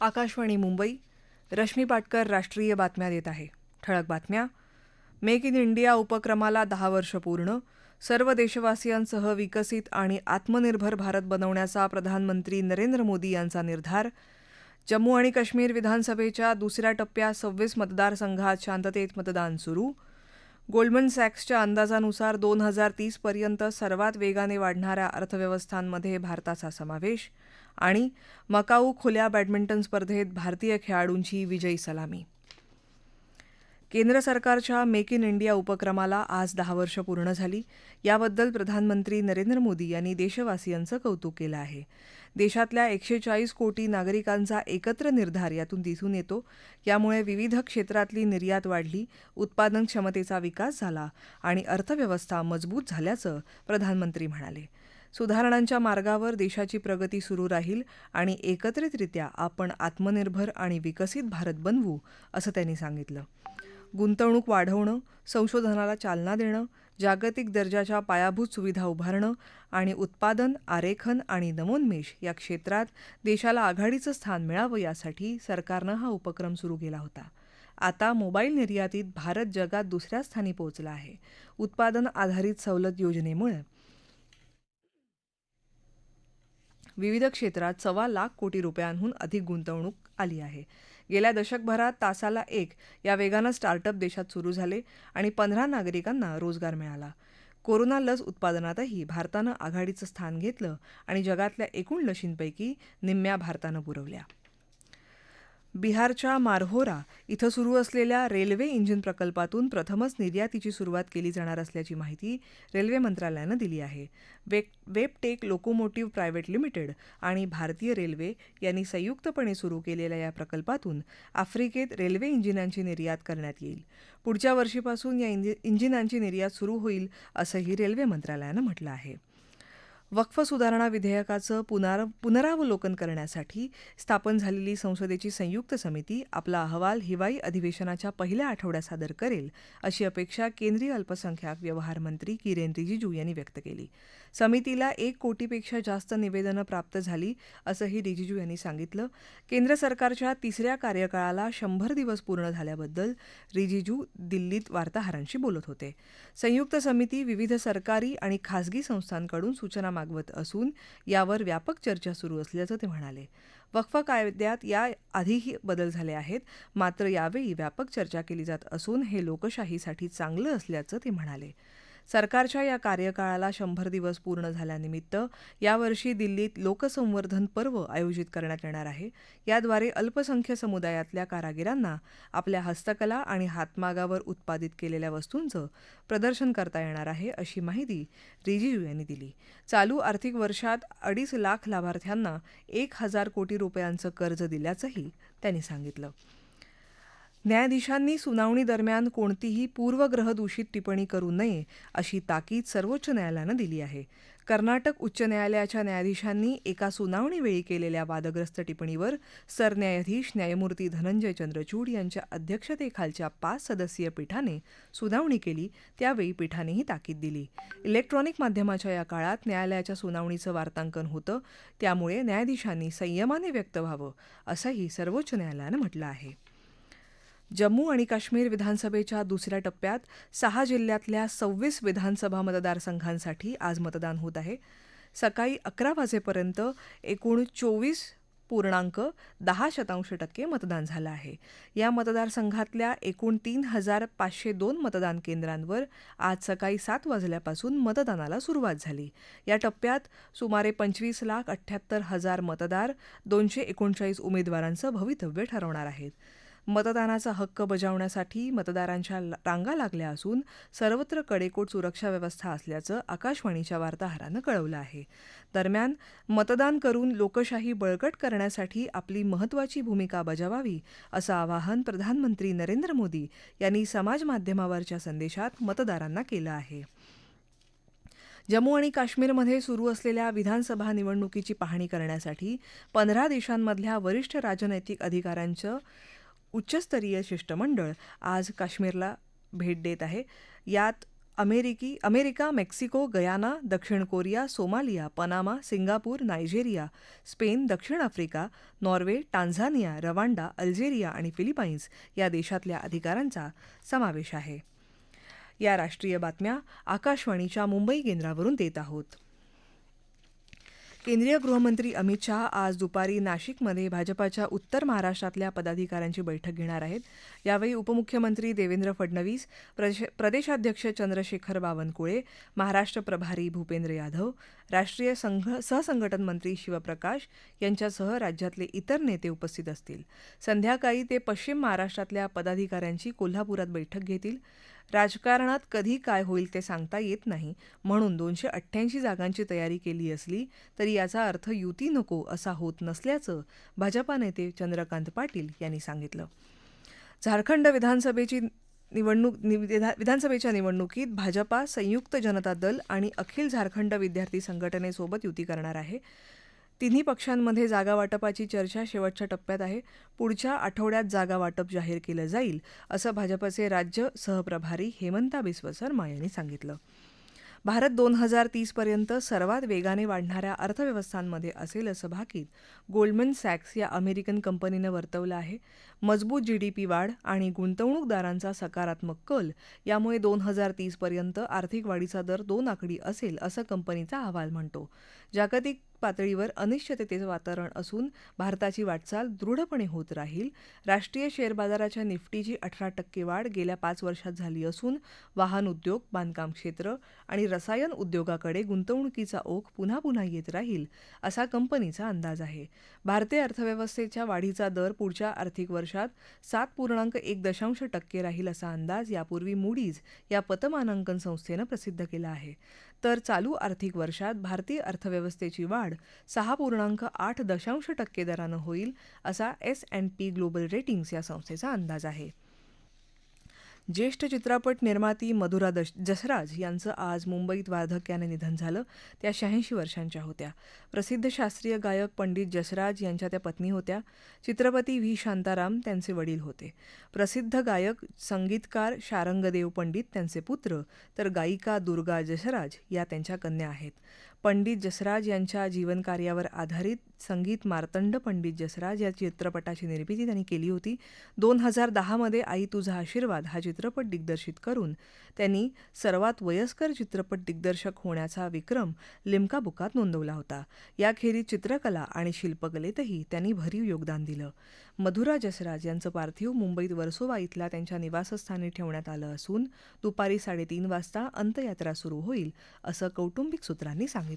आकाशवाणी मुंबई रश्मी पाटकर राष्ट्रीय बातम्या देत आहे. ठळक बातम्या. मेक इन इंडिया उपक्रमाला दहा वर्ष पूर्ण. सर्व देशवासियांसह विकसित आणि आत्मनिर्भर भारत बनवण्याचा प्रधानमंत्री नरेंद्र मोदी यांचा निर्धार. जम्मू आणि काश्मीर विधानसभेच्या दुसऱ्या टप्प्यात सव्वीस मतदारसंघात शांततेत मतदान सुरू. गोल्डमन सॅक्सच्या अंदाजानुसार दोन हजार तीसपर्यंत सर्वात वेगाने वाढणाऱ्या अर्थव्यवस्थांमध्ये भारताचा समावेश. आणि मकाऊ खुल्या बॅडमिंटन स्पर्धेत भारतीय खेळाडूंची विजयी सलामी. केंद्र सरकारच्या मेक इन इंडिया उपक्रमाला आज दहा वर्ष पूर्ण झाली. याबद्दल प्रधानमंत्री नरेंद्र मोदी यांनी देशवासियांचं कौतुक केलं आहे. देशातल्या एकशे चाळीस कोटी नागरिकांचा एकत्र निर्धार यातून दिसून येतो. यामुळे विविध क्षेत्रातली निर्यात वाढली उत्पादन क्षमतेचा विकास झाला आणि अर्थव्यवस्था मजबूत झाल्याचं प्रधानमंत्री म्हणाले. सुधारणांच्या मार्गावर देशाची प्रगती सुरू राहील आणि एकत्रितरित्या आपण आत्मनिर्भर आणि विकसित भारत बनवू असं त्यांनी सांगितलं. गुंतवणूक वाढवणं संशोधनाला चालना देणं जागतिक दर्जाच्या पायाभूत सुविधा उभारणं आणि उत्पादन आरेखन आणि नवोन्मेष या क्षेत्रात देशाला आघाडीचं स्थान मिळावं यासाठी सरकारनं हा उपक्रम सुरू केला होता. आता मोबाईल निर्यातीत भारत जगात दुसऱ्या स्थानी पोहोचला आहे. उत्पादन आधारित सवलत योजनेमुळे विविध क्षेत्रात सव्वा लाख कोटी रुपयांहून अधिक गुंतवणूक आली आहे. गेल्या दशकभरात तासाला एक या वेगानं स्टार्टअप देशात सुरू झाले आणि पंधरा नागरिकांना रोजगार मिळाला. कोरोना लस उत्पादनातही भारतानं आघाडीचं स्थान घेतलं आणि जगातल्या एकूण लशींपैकी निम्म्या भारतानं पुरवल्या. बिहारच्या मारहोरा इथं सुरू असलेल्या रेल्वे इंजिन प्रकल्पातून प्रथमच निर्यातीची सुरुवात केली जाणार असल्याची माहिती रेल्वे मंत्रालयानं दिली आहे. वेबटेक लोकोमोटिव्ह प्रायव्हेट लिमिटेड आणि भारतीय रेल्वे यांनी संयुक्तपणे सुरू केलेल्या या प्रकल्पातून आफ्रिकेत रेल्वे इंजिनांची निर्यात करण्यात येईल. पुढच्या वर्षीपासून या इंजिनांची निर्यात सुरू होईल असंही रेल्वे मंत्रालयानं म्हटलं आहे. वक्फ सुधारणा विधेयकाचं पुनार पुनरावलोकन करण्यासाठी स्थापन झालेली संसदेची संयुक्त समिती आपला अहवाल हिवाळी अधिवेशनाच्या पहिल्या आठवड्यात सादर करेल अशी अपेक्षा केंद्रीय अल्पसंख्याक व्यवहार मंत्री किरेन रिजिजू यांनी व्यक्त केली. समितीला एक कोटीपेक्षा जास्त निवेदनं प्राप्त झाली असंही रिजिजू यांनी सांगितलं. केंद्र सरकारच्या तिसऱ्या कार्यकाळाला शंभर दिवस पूर्ण झाल्याबद्दल रिजिजू दिल्लीत वार्ताहरांशी बोलत होते. संयुक्त समिती विविध सरकारी आणि खासगी संस्थांकडून सूचना मागवत असून यावर व्यापक चर्चा सुरू असल्याचं ते म्हणाले. वक्फ कायद्यात या आधीही बदल झाले आहेत. मात्र यावेळी व्यापक चर्चा केली जात असून हे लोकशाहीसाठी चांगलं असल्याचं ते म्हणाले. सरकारच्या या कार्यकाळाला शंभर दिवस पूर्ण झाल्यानिमित्त यावर्षी दिल्लीत लोकसंवर्धन पर्व आयोजित करण्यात येणार आहे. याद्वारे अल्पसंख्य समुदायातल्या कारागिरांना आपल्या हस्तकला आणि हातमागावर उत्पादित केलेल्या वस्तूंचं प्रदर्शन करता येणार आहे अशी माहिती रिजिजू यांनी दिली. चालू आर्थिक वर्षात अडीच लाख लाभार्थ्यांना एक हजार कोटी रुपयांचं कर्ज दिल्याचंही त्यांनी सांगितलं. न्यायाधीशांनी सुनावणीदरम्यान कोणतीही पूर्वग्रहदूषित टिप्पणी करू नये अशी ताकीद सर्वोच्च न्यायालयानं दिली आहे. कर्नाटक उच्च न्यायालयाच्या न्यायाधीशांनी एका सुनावणीवेळी केलेल्या वादग्रस्त टिप्पणीवर सरन्यायाधीश न्यायमूर्ती धनंजय चंद्रचूड यांच्या अध्यक्षतेखालच्या पाच सदस्यीय पीठाने सुनावणी केली. त्यावेळी पीठाने ही ताकीद दिली. इलेक्ट्रॉनिक माध्यमाच्या या काळात न्यायालयाच्या सुनावणीचं वार्तांकन होतं त्यामुळे न्यायाधीशांनी संयमाने व्यक्त व्हावं असंही सर्वोच्च न्यायालयानं म्हटलं आहे. जम्मू आणि काश्मीर विधानसभेच्या दुसऱ्या टप्प्यात सहा जिल्ह्यातल्या सव्वीस विधानसभा मतदारसंघांसाठी आज मतदान होत आहे. सकाळी अकरा वाजेपर्यंत एकूण चोवीस पूर्णांक दहा शतांश टक्के मतदान झालं आहे. या मतदारसंघातल्या एकूण तीन हजार पाचशे दोन मतदान केंद्रांवर आज सकाळी सात वाजल्यापासून मतदानाला सुरुवात झाली. या टप्प्यात सुमारे पंचवीस लाख अठ्ठ्याहत्तर हजार मतदार दोनशे एकोणचाळीस उमेदवारांचं भवितव्य ठरवणार आहेत. मतदानाचा हक्क बजावण्यासाठी मतदारांच्या रांगा लागल्या असून सर्वत्र कडेकोट सुरक्षा व्यवस्था असल्याचं आकाशवाणीच्या वार्ताहरानं कळवलं आहे. दरम्यान मतदान करून लोकशाही बळकट करण्यासाठी आपली महत्त्वाची भूमिका बजावावी असं आवाहन प्रधानमंत्री नरेंद्र मोदी यांनी समाज माध्यमावरच्या संदेशात मतदारांना केलं आहे. जम्मू आणि काश्मीरमध्ये सुरू असलेल्या विधानसभा निवडणुकीची पाहणी करण्यासाठी पंधरा देशांमधल्या वरिष्ठ राजनैतिक अधिकाऱ्यांचं उच्चस्तरीय शिष्टमंडळ आज काश्मीरला भेट देत आहे. यात अमेरिकी अमेरिका मेक्सिको गयाना दक्षिण Korea Somalia Panama Singapore Nigeria Spain दक्षिण Africa Norway Tanzania Rwanda Algeria आणि फिलिपाईन्स या देशातल्या अधिकाऱ्यांचा समावेश आहे. या राष्ट्रीय बातम्या आकाशवाणीच्या मुंबई केंद्रावरून देत आहोत. केंद्रीय गृहमंत्री अमित शहा आज दुपारी नाशिकमध्ये भाजपाच्या उत्तर महाराष्ट्रातल्या पदाधिकाऱ्यांची बैठक घेणार आहेत. यावेळी उपमुख्यमंत्री देवेंद्र फडणवीस प्रदेश प्रदेशाध्यक्ष चंद्रशेखर बावनकुळे महाराष्ट्र प्रभारी भूपेंद्र यादव राष्ट्रीय संघ सहसंघटन मंत्री शिवप्रकाश यांच्यासह राज्यातले इतर नेते उपस्थित असतील. संध्याकाळी ते पश्चिम महाराष्ट्रातल्या पदाधिकाऱ्यांची कोल्हापुरात बैठक घेतील. राजकारणात कधी काय होईल ते सांगता येत नाही. म्हणून दोनशे अठ्ठ्याऐंशी जागांची तयारी केली असली तरी याचा अर्थ युती नको असा होत नसल्याचं भाजपा नेते चंद्रकांत पाटील यांनी सांगितलं. झारखंड विधानसभेची निवडणूक विधानसभेच्या निवडणुकीत भाजपा संयुक्त जनता दल आणि अखिल झारखंड विद्यार्थी संघटनेसोबत युती करणार आहे. तिन्ही पक्षांमध्ये जागा वाटपाची चर्चा शेवटच्या टप्प्यात आहे. पुढच्या आठवड्यात जागा वाटप जाहीर केलं जाईल असं भाजपचे राज्य सहप्रभारी हेमंता बिस्व शर्मा यांनी सांगितलं. भारत दोन हजार तीसपर्यंत सर्वात वेगाने वाढणाऱ्या अर्थव्यवस्थांमध्ये असेल असं भाकीत गोल्डमन सॅक्स या अमेरिकन कंपनीनं वर्तवलं आहे. मजबूत जीडीपी वाढ आणि गुंतवणूकदारांचा सकारात्मक कल यामुळे दोन हजार तीसपर्यंत आर्थिक वाढीचा दर दोन आकडी असेल असं कंपनीचा अहवाल म्हणतो. जागतिक पातळीवर अनिश्चिततेचं वातावरण असून भारताची वाटचाल दृढपणे होत राहील. राष्ट्रीय शेअर बाजाराच्या निफ्टीची अठरा टक्के वाढ गेल्या पाच वर्षात झाली असून वाहन उद्योग बांधकाम क्षेत्र आणि रसायन उद्योगाकडे गुंतवणुकीचा ओघ पुन्हा पुन्हा येत राहील असा कंपनीचा अंदाज आहे. भारतीय अर्थव्यवस्थेच्या वाढीचा दर पुढच्या आर्थिक वर्षात सात पूर्णांक एक दशांश टक्के राहील असा अंदाज यापूर्वी मूडीज या पतमानांकन संस्थेनं प्रसिद्ध केला आहे. तर चालू आर्थिक वर्षात भारतीय अर्थव्यवस्थेची वाढ सहा पूर्णांक आठ दशांश टक्के दरानं होईल असा S and P Global Ratings या संस्थेचा अंदाज आहे. ज्येष्ठ चित्रपट निर्माती मधुरा दश जसराज यांचं आज मुंबईत वार्धक्याने निधन झालं. त्या शहाऐंशी वर्षांच्या होत्या. प्रसिद्ध शास्त्रीय गायक पंडित जसराज यांच्या त्या पत्नी होत्या. चित्रपती व्ही. शांताराम त्यांचे वडील होते. प्रसिद्ध गायक संगीतकार शारंगदेव पंडित त्यांचे पुत्र तर गायिका दुर्गा जसराज या त्यांच्या कन्या आहेत. पंडित जसराज यांच्या जीवनकार्यावर आधारित संगीत मार्तंड पंडित जसराज या चित्रपटाची निर्मिती त्यांनी केली होती. दोन हजार दहामध्ये आई तुझा आशीर्वाद हा चित्रपट दिग्दर्शित करून त्यांनी सर्वात वयस्कर चित्रपट दिग्दर्शक होण्याचा विक्रम लिमका बुकात नोंदवला होता. याखेरीज चित्रकला आणि शिल्पकलेतही त्यांनी भरीव योगदान दिलं. मधुरा जसराज यांचं पार्थिव मुंबईत वर्सोवा इथल्या त्यांच्या निवासस्थानी ठेवण्यात आलं असून दुपारी साडेतीन वाजता अंत्ययात्रा सुरू होईल असं कौटुंबिक सूत्रांनी सांगितलं.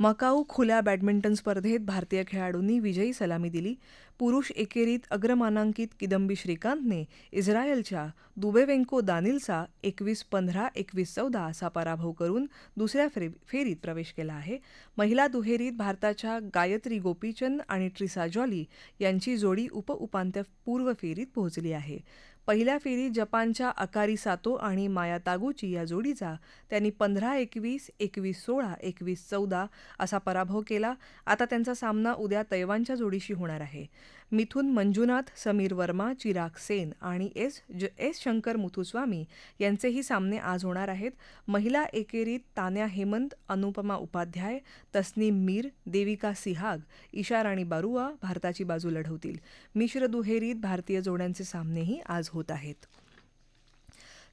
मकाऊ खुल्या बॅडमिंटन स्पर्धेत भारतीय खेळाडूंनी विजयी सलामी दिली. पुरुष एकेरीत अग्रमानांकित किदंबी श्रीकांतने इस्रायलच्या दुबेवेंको दानिलचा एकवीस पंधरा एकवीस चौदा असा पराभव करून दुसऱ्या फे फेरीत प्रवेश केला आहे. महिला दुहेरीत भारताच्या गायत्री गोपीचंद आणि ट्रिसा जॉली यांची जोडी उपउपांत्यपूर्व फेरीत पोहोचली आहे. पहिल्या फेरीत जपानच्या अकारी सातो आणि माया तागुची या जोडीचा त्यांनी पंधरा एकवीस एकवीस सोळा एकवीस चौदा असा पराभव केला. आता त्यांचा सामना उद्या तैवानच्या जोडीशी होणार आहे. मिथुन मंजुनाथ समीर वर्मा चिराग सेन आणि एस ज एस शंकर मुथुस्वामी यांचेही सामने आज होणार आहेत. महिला एकेरीत तान्या हेमंत अनुपमा उपाध्याय तस्नीम मीर देविका सिहाग इशाराणी बारुआ भारताची बाजू लढवतील. मिश्र दुहेरीत भारतीय जोड्यांचे सामनेही आज होत आहेत.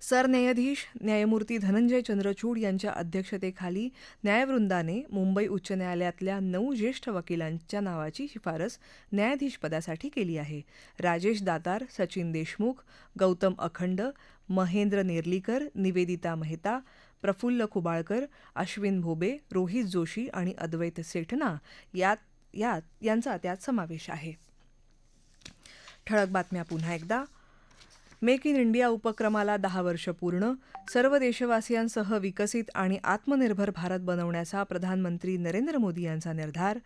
सरन्यायाधीश न्यायमूर्ती धनंजय चंद्रचूड यांच्या अध्यक्षतेखाली न्यायवृंदाने मुंबई उच्च न्यायालयातल्या नऊ ज्येष्ठ वकिलांच्या नावाची शिफारस न्यायाधीशपदासाठी केली आहे. राजेश दातार सचिन देशमुख गौतम अखंड महेंद्र नेर्लीकर निवेदिता मेहता प्रफुल्ल खुबाळकर अश्विन भोबे रोहित जोशी आणि अद्वैत सेठना यात यात यांचा त्यात समावेश आहे. ठळक बातम्या पुन्हा एकदा. मेक इन इंडिया उपक्रमाला दहा वर्ष पूर्ण सर्व देशवासियांसह विकसित आणि आत्मनिर्भर भारत बनवण्याचा प्रधानमंत्री नरेंद्र मोदी यांचा निर्धार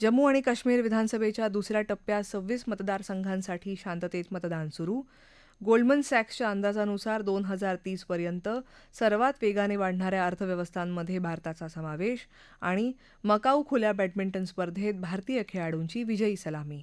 जम्मू आणि काश्मीर विधानसभेच्या दुसऱ्या टप्प्यात सव्वीस मतदारसंघांसाठी शांततेत मतदान सुरू. गोल्डमन सॅक्सच्या अंदाजानुसार दोन हजार तीसपर्यंत सर्वात वेगाने वाढणाऱ्या अर्थव्यवस्थांमध्ये भारताचा समावेश आणि मकाऊ खुल्या बॅडमिंटन स्पर्धेत भारतीय खेळाडूंची विजयी सलामी.